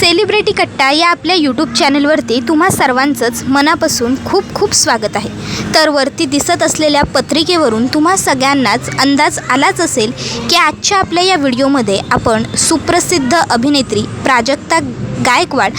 Celebrity कट्टा या आपल्या यूट्यूब चॅनलवरती तुम्हा सर्वांचंच मनापासून खूप खूप स्वागत आहे. तर वरती दिसत असलेल्या पत्रिकेवरून तुम्हा सगळ्यांनाच अंदाज आलाच असेल की आजच्या आपल्या या व्हिडिओमध्ये आपण सुप्रसिद्ध अभिनेत्री प्राजक्ता गायकवाड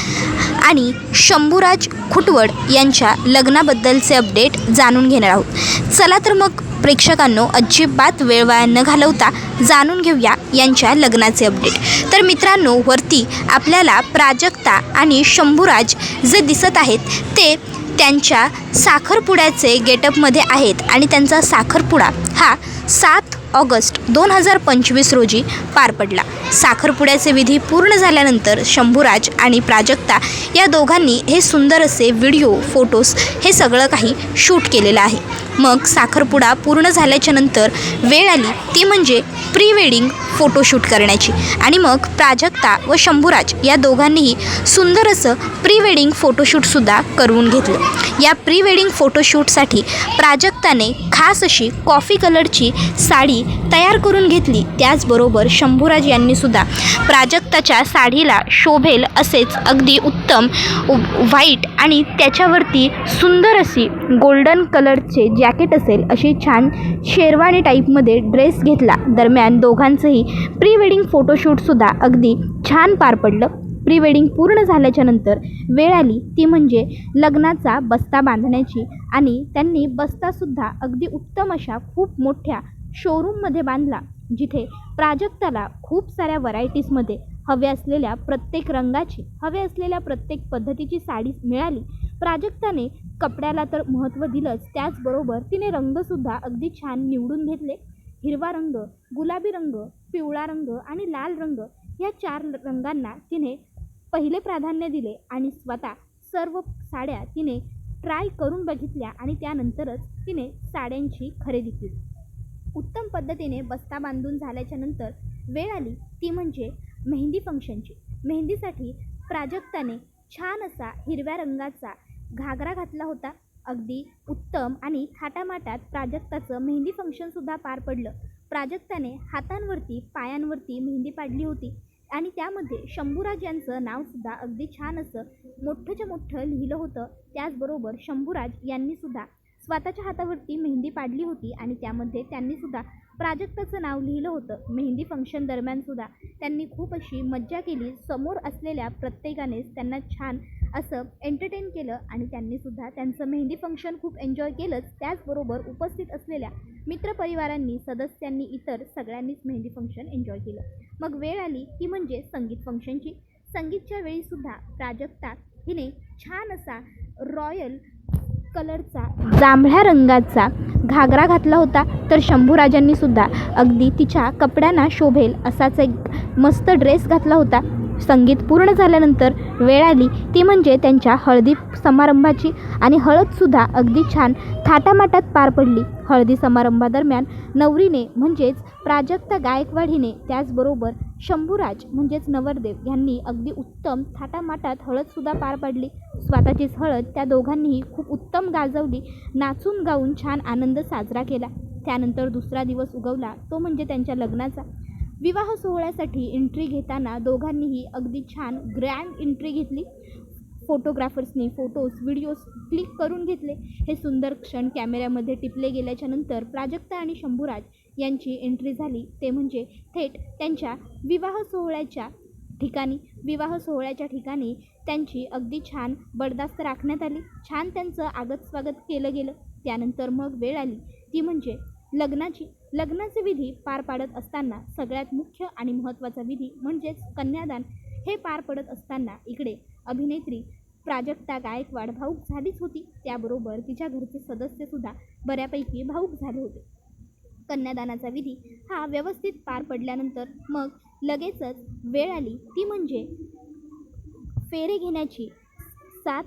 आणि शंभूराज खुटवड यांच्या लग्नाबद्दलचे अपडेट जाणून घेणार आहोत. चला तर मग प्रेक्षकांनो अजिबात वेळ वाया न घालवता जाणून घेऊया यांच्या लग्नाचे अपडेट तर मित्रांनो वरती आपल्याला प्राजक्ता आणि शंभूराज जे दिसत आहेत ते त्यांच्या साखरपुड्याचे गेटअपमध्ये आहेत आणि त्यांचा साखरपुडा हा सात ऑगस्ट दोन हजार पंचवीस रोजी पार पडला. साखरपुड्याचे विधी पूर्ण झाल्यानंतर शंभूराज आणि प्राजक्ता या दोघांनी हे सुंदर असे व्हिडिओ फोटोज हे सगळं काही शूट केलेलं आहे. मग साखरपुडा पूर्ण झाल्याच्यानंतर वेळ आली ती म्हणजे प्री वेडिंग फोटोशूट करण्याची. आणि मग प्राजक्ता व शंभूराज या दोघांनीही सुंदर असं प्री वेडिंग फोटोशूटसुद्धा करून घेतलं. या प्री वेडिंग फोटोशूटसाठी प्राजक्ताने खास अशी कॉफी कलरची साडी तयार करून घेतली. त्याचबरोबर शंभूराज यांनीसुद्धा प्राजक्ताच्या साडीला शोभेल असेच अगदी उत्तम उ- व्हाईट आणि त्याच्यावरती सुंदर अशी गोल्डन कलरचे जॅकेट असेल अशी छान शेरवानी टाईपमध्ये ड्रेस घेतला. दरम्यान दोघांचंही प्री वेडिंग फोटोशूटसुद्धा अगदी छान पार पडलं. प्री वेडिंग पूर्ण झाल्याच्यानंतर वेळ आली. ती म्हणजे लग्नाचा बस्ता बांधण्याची आणि त्यांनी बस्तासुद्धा अगदी उत्तम अशा खूप मोठ्या शोरूममध्ये बांधला जिथे प्राजक्ताला खूप साऱ्या व्हरायटीजमध्ये हव्या असलेल्या प्रत्येक रंगाची हवे असलेल्या प्रत्येक पद्धतीची साडी मिळाली. प्राजक्ताने कपड्याला तर महत्त्व दिलंच त्याचबरोबर तिने रंगसुद्धा अगदी छान निवडून घेतले. हिरवा रंग गुलाबी रंग पिवळा रंग आणि लाल रंग या चार रंगांना तिने पहिले प्राधान्य दिले आणि स्वतः सर्व साड्या तिने ट्राय करून बघितल्या आणि त्यानंतरच तिने साड्यांची खरेदी केली. उत्तम पद्धतीने बस्ता बांधून झाल्याच्यानंतर वेळ आली. ती म्हणजे मेहंदी फंक्शनची मेहंदीसाठी प्राजक्ताने छान असा हिरव्या रंगाचा घागरा घातला होता. अगदी उत्तम आणि थाटामाटात प्राजक्ताचं मेहंदी फंक्शनसुद्धा पार पडलं. प्राजक्ताने हातांवरती पायांवरती मेहंदी पाडली होती. आणि त्यामध्ये शंभूराज यांचं नावसुद्धा अगदी छान असं मोठंच्या मोठं लिहिलं होतं. त्याचबरोबर शंभूराज यांनीसुद्धा स्वतःच्या हातावरती मेहंदी पाडली होती आणि त्यामध्ये त्यांनीसुद्धा प्राजक्ताचं नाव लिहिलं होतं. मेहंदी फंक्शन दरम्यानसुद्धा त्यांनी खूप अशी मज्जा केली. समोर असलेल्या प्रत्येकानेच त्यांना छान असं एंटरटेन केलं आणि त्यांनीसुद्धा त्यांचं मेहंदी फंक्शन खूप एन्जॉय केलंच. त्याचबरोबर उपस्थित असलेल्या मित्रपरिवारांनी सदस्यांनी इतर सगळ्यांनीच मेहंदी फंक्शन एन्जॉय केलं. मग वेळ आली ती म्हणजे संगीत फंक्शनची संगीतच्या वेळीसुद्धा प्राजक्ता हिने छान असा रॉयल कलरचा जांभळ्या रंगाचा घागरा घातला होता तर शंभूराजांनीसुद्धा अगदी तिच्या कपड्यांना शोभेल असाच एक मस्त ड्रेस घातला होता. संगीत पूर्ण झाल्यानंतर वेळ आली. ती म्हणजे त्यांच्या हळदी समारंभाची. आणि हळदसुद्धा अगदी छान थाटामाटात पार पडली. हळदी समारंभादरम्यान नवरीने म्हणजेच प्राजक्ता गायकवाड हिने त्याचबरोबर शंभूराज म्हणजेच नवरदेव यांनी अगदी उत्तम थाटामाटात हळदसुद्धा पार पाडली. स्वतःचीच हळद त्या दोघांनीही खूप उत्तम गाजवली. नाचून गाऊन छान आनंद साजरा केला. त्यानंतर दुसरा दिवस उगवला. तो म्हणजे त्यांच्या लग्नाचा. विवाह सोहळ्यासाठी एंट्री घेताना दोघांनीही अगदी छान ग्रँड एंट्री घेतली. फोटोग्राफर्सनी फोटोज व्हिडिओज क्लिक करून घेतले. हे सुंदर क्षण कॅमेऱ्यामध्ये टिपले गेल्याच्यानंतर प्राजक्ता आणि शंभूराज यांची एंट्री झाली. ते म्हणजे थेट त्यांच्या विवाह सोहळ्याच्या ठिकाणी विवाह सोहळ्याच्या ठिकाणी त्यांची अगदी छान बडदास्त राखण्यात आली. छान त्यांचं आगत स्वागत केलं गेलं. त्यानंतर मग वेळ आली. ती म्हणजे लग्नाची लग्नाचे विधी पार पाडत असताना सगळ्यात मुख्य आणि महत्त्वाचा विधी म्हणजेच कन्यादान हे पार पडत असताना इकडे अभिनेत्री प्राजक्ता गायकवाड भाऊक झालीच होती. त्याबरोबर तिच्या घरचे सदस्यसुद्धा बऱ्यापैकी भाऊक झाले होते. कन्यादानाचा विधी हा व्यवस्थित पार पडल्यानंतर मग लगेचच वेळ आली. ती म्हणजे फेरे घेण्याची सात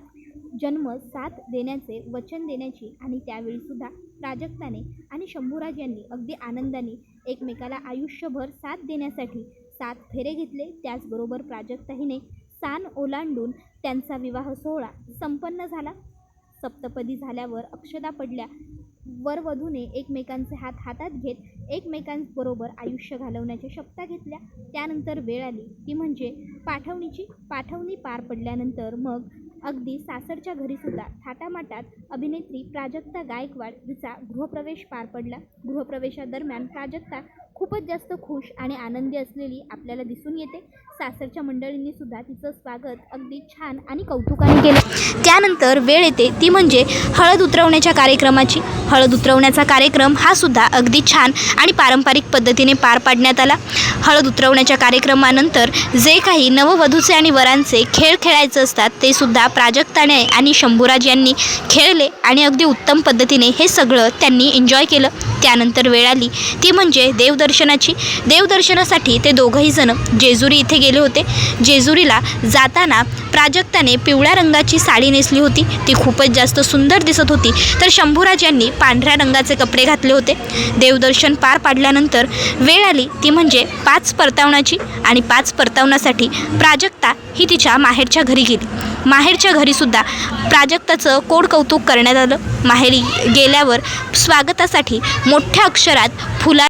जन्म साथ देण्याचे वचन देण्याची आणि त्यावेळीसुद्धा प्राजक्ताने आणि शंभूराज यांनी अगदी आनंदाने एकमेकाला आयुष्यभर साथ देण्यासाठी सात फेरे घेतले. त्याचबरोबर प्राजक्ता हिने सान ओलांडून त्यांचा विवाह सोहळा संपन्न झाला. सप्तपदी झाल्यावर अक्षदा पडल्या. वरवधूने एकमेकांचे हात हातात घेत एकमेकांबरोबर आयुष्य घालवण्याच्या शपथा घेतल्या. त्यानंतर वेळ आली. ती म्हणजे पाठवणीची. पाठवणी पार पडल्यानंतर मग अगदी सासरच्या घरीसुद्धा थाटामाटात अभिनेत्री प्राजक्ता गायकवाड हिचा गृहप्रवेश पार पडला. गृहप्रवेशादरम्यान प्राजक्ता खूपच जास्त खुश आणि आनंदी असलेली आपल्याला दिसून येते. सासरच्या मंडळींनी सुद्धा तिचं स्वागत अगदी छान आणि कौतुकाने केलं. त्यानंतर वेळ येते. ती म्हणजे हळद उतरवण्याच्या कार्यक्रमाची. हळद उतरवण्याचा कार्यक्रम हा सुद्धा अगदी छान आणि पारंपरिक पद्धतीने पार पाडण्यात आला. हळद उतरवण्याच्या कार्यक्रमानंतर जे काही नववधूचे आणि वरांचे खेळ खेळायचे असतात ते सुद्धा प्राजक्ताने आणि शंभूराज यांनी खेळले आणि अगदी उत्तम पद्धतीने हे सगळं त्यांनी एन्जॉय केलं. त्यानंतर वेळ आली. ती म्हणजे देवदर्शनाची देवदर्शनासाठी ते दोघंही जण जेजुरी इथे गेले होते. जेजुरीला जाताना प्राजक्ताने पिवळ्या रंगाची साडी नेसली होती. ती खूपच जास्त सुंदर दिसत होती. तर शंभूराज यांनी पांढऱ्या रंगाचे कपडे घातले होते. देवदर्शन पार पाडल्यानंतर वेळ आली. ती म्हणजे पाच परतावण्याची आणि पाच परतावण्यासाठी प्राजक्ता ही तिच्या माहेरच्या घरी गेली. माहेरच्या घरीसुद्धा प्राजक्ताचं कोड कौतुक करण्यात आलं. माहेरी गेल्यावर स्वागतासाठी मोठ्या अक्षरात फुला